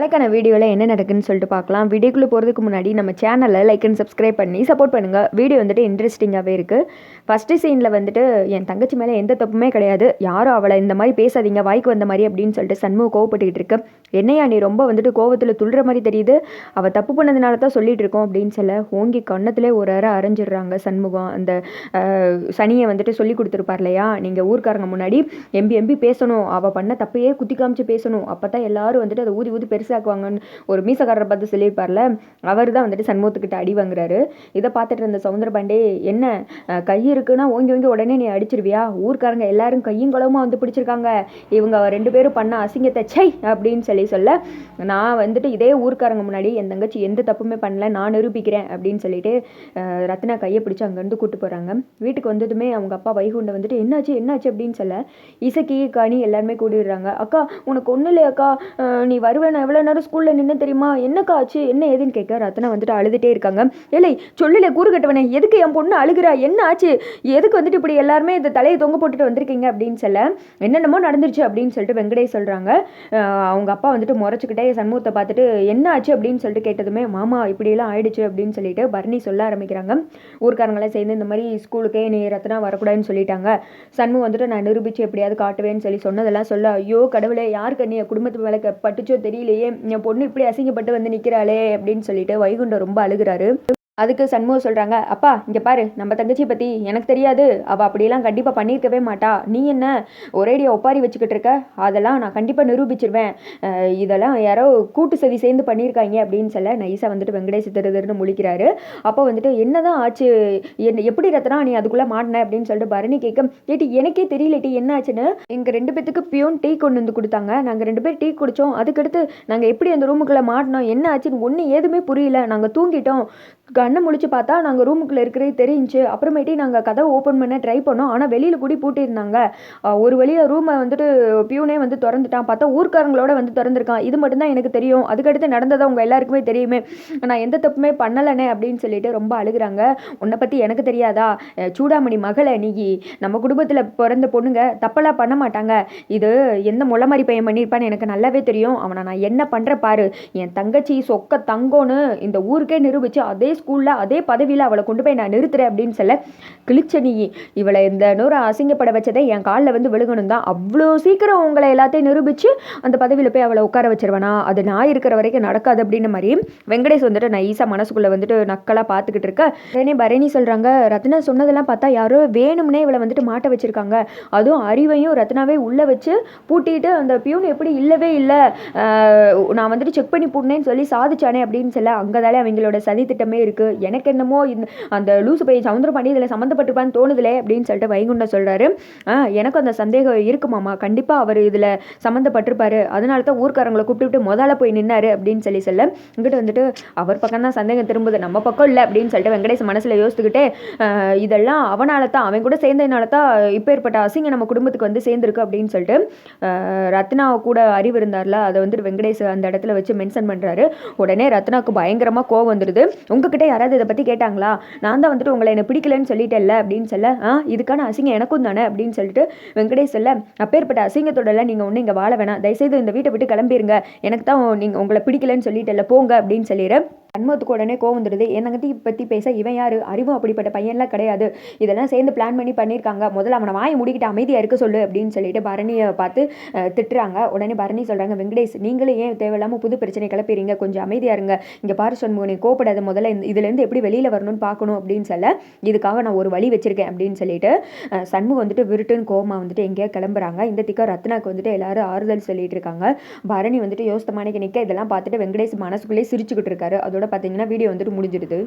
நாளைக்கான வீடியோவில் என்ன நடக்குன்னு சொல்லிட்டு பார்க்கலாம். வீடியோக்குள்ளே போகிறதுக்கு முன்னாடி நம்ம சேனலை லைக் அண்ட் சப்ஸ்கிரைப் பண்ணி சப்போர்ட் பண்ணுங்கள் வீடியோ வந்துட்டு இன்ட்ரெஸ்டிங்காகவே இருக்குது ஃபஸ்ட்டு சீனில் வந்துட்டு என் தங்கச்சி மேலே எந்த தப்புமே கிடையாது. யாரும் அவளை இந்த மாதிரி பேசாதீங்க வாய்க்கு வந்த மாதிரி அப்படின்னு சொல்லிட்டு சண்முக கோவப்பட்டுக்கிட்டு இருக்கு. என்னையா நீ ரொம்ப வந்துட்டு கோவத்தில் துள்ளுற மாதிரி தெரியுது. அவள் தப்பு பண்ணதுனால தான் சொல்லிட்டு இருக்கோம் அப்படின்னு சொல்ல ஓங்கி கன்னத்திலே ஒரு அரை அரைஞ்சிடுறாங்க சண்முகம். அந்த சனியை வந்துட்டு சொல்லி கொடுத்துருப்பார் இல்லையா? நீங்கள் ஊர்க்காரங்க முன்னாடி எம்பி எம்பி பேசணும். அவள் பண்ண தப்பையே குத்தி காமிச்சு பேசணும். அப்போ தான் எல்லாரும் வந்துட்டு அதை ஊதி ஊதி பெருசு பெருசாக்குவாங்கன்னு ஒரு மீசக்காரரை பார்த்து சொல்லியிருப்பார்ல அவர் தான் வந்துட்டு சண்முகத்துக்கிட்ட அடி வாங்குறாரு. இதை பார்த்துட்டு இருந்த சவுந்தர பாண்டே என்ன கை இருக்குன்னா ஓங்கி ஓங்கி உடனே நீ அடிச்சிருவியா? ஊர்க்காரங்க எல்லாரும் கையும் குளமும் வந்து பிடிச்சிருக்காங்க. இவங்க ரெண்டு பேரும் பண்ண அசிங்கத்தை சை அப்படின்னு சொல்லி சொல்ல நான் வந்துட்டு இதே ஊர்க்காரங்க முன்னாடி என் தங்கச்சி எந்த தப்புமே பண்ணல நான் நிரூபிக்கிறேன் அப்படின்னு சொல்லிட்டு ரத்னா கையை பிடிச்சி அங்கேருந்து கூப்பிட்டு போகிறாங்க வீட்டுக்கு வந்ததுமே அவங்க அப்பா வைகுண்ட வந்துட்டு என்னாச்சு என்னாச்சு? அப்படின்னு சொல்ல இசக்கி காணி எல்லாருமே கூடிடுறாங்க. அக்கா உனக்கு ஒன்றும் இல்லையாக்கா அக்கா. நீ வருவேன்? எவ்வளோ நேரம் ஸ்கூலில் நின்று தெரியுமா? என்னக்கா ஆச்சு? என்ன ஏதுன்னு கேட்க ரத்னா வந்துட்டு அழுதுகிட்டே இருக்காங்க. இல்லை சொல்லல கூறுகட்டவனே எதுக்கு என் பொண்ணு அழுகிறா? என்ன ஆச்சு? எதுக்கு வந்துட்டு இப்படி எல்லாருமே இந்த தலையை தொங்க போட்டுட்டு வந்திருக்கீங்க அப்படின்னு சொல்ல என்னென்னமோ நடந்துருச்சு அப்படின்னு சொல்லிட்டு வெங்கடேஷ் சொல்கிறாங்க அவங்க அப்பா வந்துட்டு முறைச்சிக்கிட்டே சண்முகத்தை பார்த்துட்டு என்ன ஆச்சு அப்படின்னு சொல்லிட்டு கேட்டதுமே மாமா இப்படியெல்லாம் ஆயிடுச்சு அப்படின்னு சொல்லிட்டு பரணி சொல்ல ஆரம்பிக்கிறாங்க. ஊர்க்காரங்களாம் சேர்ந்து இந்த மாதிரி ஸ்கூலுக்கே நீ ரத்னா வரக்கூடாதுன்னு சொல்லிட்டாங்க. சண்முகம் வந்துட்டு நான் நிரூபிச்சு எப்படியாவது காட்டுவேன்னு சொல்லி சொன்னதெல்லாம் சொல்ல ஐயோ கடவுளே யாருக்கு நீ குடும்பத்து வேலைக்கு பட்டுச்சோ தெரியலையே என் பொண்ணு இப்படி அசிங்கப்பட்டு வந்து நிற்கிறாளே அப்படின்னு சொல்லிட்டு வைகுண்டம் ரொம்ப அழுகுறாரு. அதுக்கு சண்முகம் சொல்கிறாங்க அப்பா இங்கே பாரு நம்ம தங்கச்சியை பற்றி எனக்கு தெரியாது. அவள் அப்படியெல்லாம் கண்டிப்பாக பண்ணியிருக்கவே மாட்டா. நீ என்ன ஒரேடியாக ஒப்பாரி வச்சுக்கிட்டு இருக்க? அதெல்லாம் நான் கண்டிப்பாக நிரூபிச்சிருவேன். இதெல்லாம் யாரோ கூட்டு சதி சேர்ந்து பண்ணியிருக்காங்க அப்படின்னு சொல்ல நைஸாக வந்துட்டு வெங்கடேஷ் திருதர்னு முழிக்கிறாரு. அப்போ வந்துட்டு என்ன தான் ஆச்சு? என்ன எப்படி ரத்னா நீ அதுக்குள்ளே மாட்டின? அப்படின்னு சொல்லிட்டு பரணி கேட்க ஏட்டி எனக்கே தெரியலட்டி என்ன ஆச்சுன்னு? எங்கள் ரெண்டு பேத்துக்கு பியூன் டீ கொண்டு வந்து கொடுத்தாங்க. நாங்கள் ரெண்டு பேர் டீ குடித்தோம் அதுக்கடுத்து நாங்கள் எப்படி அந்த ரூமுக்குள்ளே மாட்டினோம்? என்ன ஆச்சுன்னு ஒன்றும் எதுவுமே புரியல. நாங்கள் தூங்கிட்டோம். கண்ணை முழிச்சு பார்த்தா நாங்கள் ரூமுக்குள்ளே இருக்கிறது தெரிஞ்சு அப்புறமேட்டி நாங்கள் கதவை ஓப்பன் பண்ண ட்ரை பண்ணோம். ஆனால் வெளியில் கூடி பூட்டியிருந்தாங்க. ஒரு வழியாக ரூமை வந்துட்டு பியூனே வந்து திறந்துட்டான். பார்த்தா ஊர்க்காரங்களோட வந்து திறந்துருக்கான். இது மட்டும்தான் எனக்கு தெரியும். அதுக்கடுத்து நடந்ததை உங்கள் எல்லாருக்குமே தெரியுமே. நான் எந்த தப்புமே பண்ணலனே அப்படின்னு சொல்லிட்டு ரொம்ப அழுகுறாங்க. உன்னை பற்றி எனக்கு தெரியாதா? சூடாமணி மகளை நீ. நம்ம குடும்பத்தில் பிறந்த பொண்ணுங்க தப்பெல்லாம் பண்ண மாட்டாங்க. இது எந்த முளை மாதிரி பையன் பண்ணியிருப்பான்னு எனக்கு நல்லாவே தெரியும். அவனை நான் என்ன பண்ணுற பாரு. என் தங்கச்சி சொக்க தங்கோன்னு இந்த ஊருக்கே நிரூபித்து அதே ஸ்கூலில் அதே பதவியில் அவளை கொண்டு போய் நான் நிறுத்துறேன் அப்படின்னு சொல்ல கிழிச்சனி இவளை இந்த நூறு அசிங்கப்பட வச்சதே என் காலில் வந்து விழுகணும் தான். அவ்வளோ சீக்கிரம் உங்களை எல்லாத்தையும் நிரூபித்து அந்த பதவியில் போய் அவளை உட்கார வச்சிருவானா? அது நான் இருக்கிற வரைக்கும் நடக்காது அப்படின்னு மாதிரி வெங்கடேஷ் வந்துட்டு நான் ஈஸாக மனசுக்குள்ளே வந்துட்டு நக்கலாக பார்த்துக்கிட்டு இருக்கேன் உடனே பரணி சொல்கிறாங்க ரத்னா சொன்னதெல்லாம் பார்த்தா யாரோ வேணும்னே இவளை வந்துட்டு மாட்ட வச்சிருக்காங்க. அதுவும் அறிவையும் ரத்னாவே உள்ளே வச்சு பூட்டிட்டு அந்த பியூன் எப்படி இல்லவே இல்லை நான் வந்துட்டு செக் பண்ணி போட்டேன்னு சொல்லி சாதிச்சானே அப்படின்னு சொல்ல அங்கே தானே அவங்களோட சதி திட்டமே இருக்குது எனக்கு என்னமோ இந்த அந்த லூசு பையன் சவுந்தரபாண்டி இதில் சம்மந்தப்பட்டிருப்பான்னு தோணுதுலே அப்படின்னு சொல்லிட்டு வைகுண்டம் சொல்கிறாரு எனக்கும் அந்த சந்தேகம் இருக்கு மாமா. கண்டிப்பாக அவர் இதில் சம்மந்தப்பட்டிருப்பாரு. அதனால தான் ஊர்க்காரங்களை கூப்பிட்டு முதல்ல போய் நின்னாரு அப்படின்னு சொல்லி சொல்ல. இங்கிட்ட வந்துட்டு அவர் பக்கம் தான் சந்தேகம் திரும்புது. நம்ம பக்கம் இல்லை அப்படின்னு சொல்லிட்டு வெங்கடேஷ் மனசில் யோசித்துக்கிட்டே இதெல்லாம் அவனால தான் அவன் கூட சேர்ந்ததுனால தான் இப்போ ஏற்பட்ட அசிங்கம் நம்ம குடும்பத்துக்கு வந்து சேர்ந்துருக்கு அப்படின்னு சொல்லிட்டு ரத்னா கூட அறிவு இருந்தார்ல. அதை வந்துட்டு வெங்கடேஷ் அந்த இடத்துல வச்சு மென்ஷன் பண்ணுறாரு உடனே ரத்னாவுக்கு பயங்கரமாக கோவம் வந்துடுது உங்ககிட்ட யாராவது இதை பற்றி கேட்டாங்களா? நான் தான் வந்துட்டு உங்களை என்ன பிடிக்கலன்னு சொல்லிட்டேன்ல அப்படின்னு சொல்ல ஆ இதுக்கான அசிங்கம் எனக்கும் தானே? அப்படின்னு சொல்லிட்டு வெங்கடேஷ் சொல்ல அப்பேற்பட்ட அசிங்கத்தோடலாம் நீங்கள் ஒன்றும் இங்கே வாழ வேணாம். தயவுசெய்து இந்த வீட்டை விட்டு கிளம்பிருங்க. எனக்கு தான் நீங்கள் உங்களை பிடிக்கலன்னு சொல்லிட்டேன்ல போங்க அப்படின்னு சொல்லிடுறேன். சண்முகத்துக்கு உடனே கோவம் வந்துடுது என் பற்றி பேச இவன் யாரு? அறிவும் அப்படிப்பட்ட பையன்லாம் கிடையாது. இதெல்லாம் சேர்ந்து பிளான் பண்ணி பண்ணியிருக்காங்க முதல்ல அவனை வாயை முடிக்கிட்டு அமைதியாக இருக்க சொல்லு அப்படின்னு சொல்லிட்டு பரணியை பார்த்து திட்டுறாங்க. உடனே பரணி சொல்கிறாங்க வெங்கடேஷ் நீங்களும் ஏன் தேவையில்லாமல் புது பிரச்சனை கிளப்பிறீங்க? கொஞ்சம் அமைதியாக இருங்க. இங்கே பாரு சண்முகம் நீ கோப்படாத முதல்ல இதுலேருந்து எப்படி வெளியில் வரணும்னு பார்க்கணும் அப்படின்னு சொல்ல இதுக்காக நான் ஒரு வழி வச்சுருக்கேன் அப்படின்னு சொல்லிட்டு சண்முகம் வந்துட்டு விருட்டுன்னு கோமா வந்துட்டு எங்கேயோ கிளம்புறாங்க. இந்த திக்க ரத்னாக்கு வந்துட்டு எல்லாரும் ஆறுதல் சொல்லிட்டு இருக்காங்க. பரணி வந்துட்டு யோசித்த நிற்க இதெல்லாம் பார்த்துட்டு வெங்கடேஷ் மனசுக்குள்ளேயே சிரிச்சுக்கிட்டு இருக்காரு. அதோட பார்த்தீங்கன்னா வீடியோ வந்துட்டு முடிஞ்சிடுது.